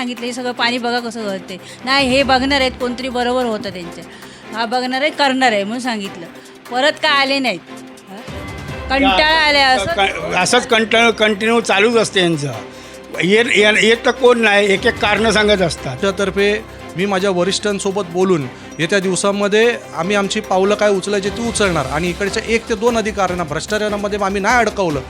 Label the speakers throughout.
Speaker 1: सांगितलं हे सगळं पाणी बघा कसं गळते नाही हे बघणार आहेत कोणतरी बरोबर होतं त्यांच्या हा बघणार आहे करणार आहे म्हणून सांगितलं. परत काय आले नाहीत? कंटाळा आले असं?
Speaker 2: क- असंच कंटिन्यू कंटिन्यू चालूच असते यांचं. येत ये- येत तर कोण नाही एक एक कारणं सांगत असतात.
Speaker 3: त्यातर्फे मी माझ्या वरिष्ठांसोबत बोलून येत्या दिवसामध्ये आम्ही आमची पावलं काय उचलायची ती उचलणार. आणि इकडच्या एक ते दोन अधिकाऱ्यांना भ्रष्टाचारामध्ये आम्ही नाही अडकवलं.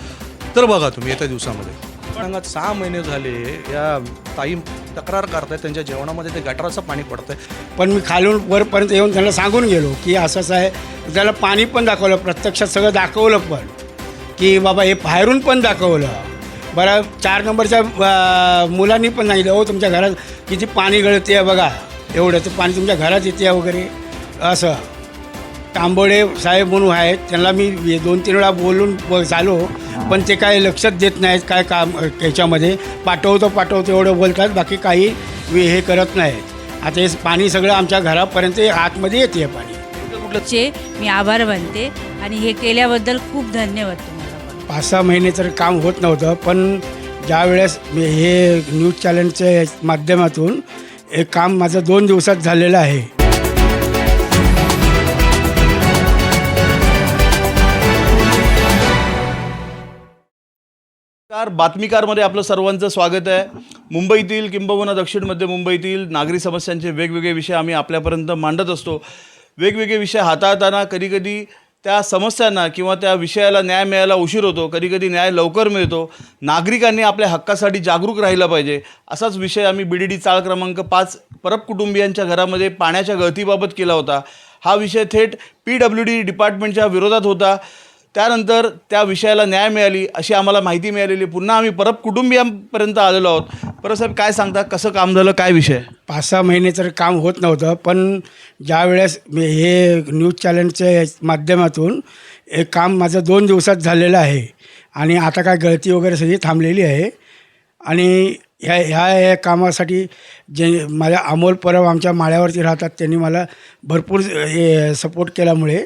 Speaker 3: तर बघा तुम्ही येत्या दिवसामध्ये. सांगा सहा महिने झाले. या ताई तक्रार करतायत त्यांच्या जेवणामध्ये ते गटाराचं पाणी पडतंय.
Speaker 2: पण मी खालून वरपर्यंत येऊन त्यांना सांगून गेलो की असंच आहे. त्याला पाणी पण दाखवलं प्रत्यक्षात सगळं दाखवलं पण. की बाबा हे बाहेरून पण दाखवलं. बरं चार नंबरच्या मुलांनी पण सांगितलं हो तुमच्या घरात किती पाणी गळते आहे बघा. एवढं तर पाणी तुमच्या घरात येते आहे वगैरे. असं. तांबोडे साहेब म्हणून आहेत. त्यांना मी दोन तीन वेळा बोलून झालो. पण ते काय लक्षात देत नाहीत काय काम याच्यामध्ये पाठवतो पाठवतो एवढं बोलतात. बाकी काही हे करत नाहीत आता हे पाणी सगळं आमच्या घरापर्यंत आतमध्ये येते पाणी.
Speaker 1: चे मी आभार मानते. आणि हे केल्याबद्दल खूप धन्यवाद तुम्हाला.
Speaker 2: पाच सहा महिने तर काम होत नव्हतं. पण ज्या वेळेस मी हे न्यूज चॅनलच्या माध्यमातून हे काम माझं दोन दिवसात झालेलं आहे.
Speaker 4: कार बातमीकारमध्ये आपलं सर्वांचं स्वागत आहे. मुंबईतील किंबहुना दक्षिण मध्य मुंबईतील नागरी समस्यांचे वेगवेगळे विषय आम्ही आपल्यापर्यंत मांडत असतो. वेगवेगळे विषय हाताळताना कधीकधी त्या समस्यांना किंवा त्या विषयाला न्याय मिळायला उशीर होतो. कधीकधी न्याय लवकर मिळतो. नागरिकांनी आपल्या हक्कासाठी जागरूक राहिलं पाहिजे. असाच विषय आम्ही बी डी डी चाळ क्रमांक पाच परब कुटुंबियांच्या घरामध्ये पाण्याच्या गळतीबाबत केला होता. हा विषय थेट पी डब्ल्यू डी डिपार्टमेंटच्या विरोधात होता. त्यानंतर त्या विषयाला न्याय मिळाली अशी आम्हाला माहिती मिळालेली. पुन्हा आम्ही परत कुटुंबियांपर्यंत आलेलो आहोत. परत साहेब काय सांगता? कसं काम झालं? काय विषय?
Speaker 2: पाच सहा महिने तर काम होत नव्हतं पण ज्या वेळेस हे न्यूज चॅनलच्या माध्यमातून हे काम माझं दोन दिवसात झालेलं आहे आणि आता काय गळती वगैरे सगळी थांबलेली आहे आणि ह्या ह्या ह्या कामासाठी जे माझ्या अमोल परब आमच्या माळ्यावरती राहतात त्यांनी मला भरपूर सपोर्ट केल्यामुळे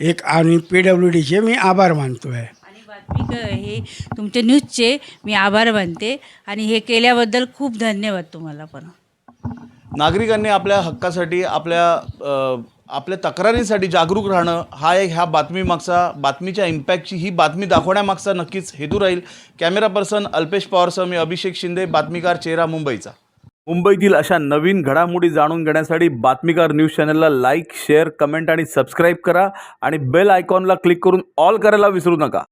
Speaker 2: एक आणि पी डब्ल्यू डीचे मी आभार मानतो आहे
Speaker 1: आणि बातमी क- हे तुमचे न्यूजचे मी आभार मानते आणि हे केल्याबद्दल खूप धन्यवाद तुम्हाला पण.
Speaker 4: नागरिकांनी आपल्या हक्कासाठी आपल्या अ, आपल्या तक्रारींसाठी जागरूक राहणं हा एक ह्या बातमीमागचा बातमीच्या इम्पॅक्टची ही बातमी दाखवण्यामागचा नक्कीच हेतू राहील. कॅमेरा पर्सन अल्पेश पवारसह मी अभिषेक शिंदे बातमीकार चेहरा मुंबईचा. मुंबईतील अशा नवीन घडामोडी जाणून घेण्यासाठी बातमीकार न्यूज चॅनलला लाईक शेअर कमेंट आणि सबस्क्राईब करा आणि बेल आयकॉनला क्लिक करून ऑल करायला विसरू नका.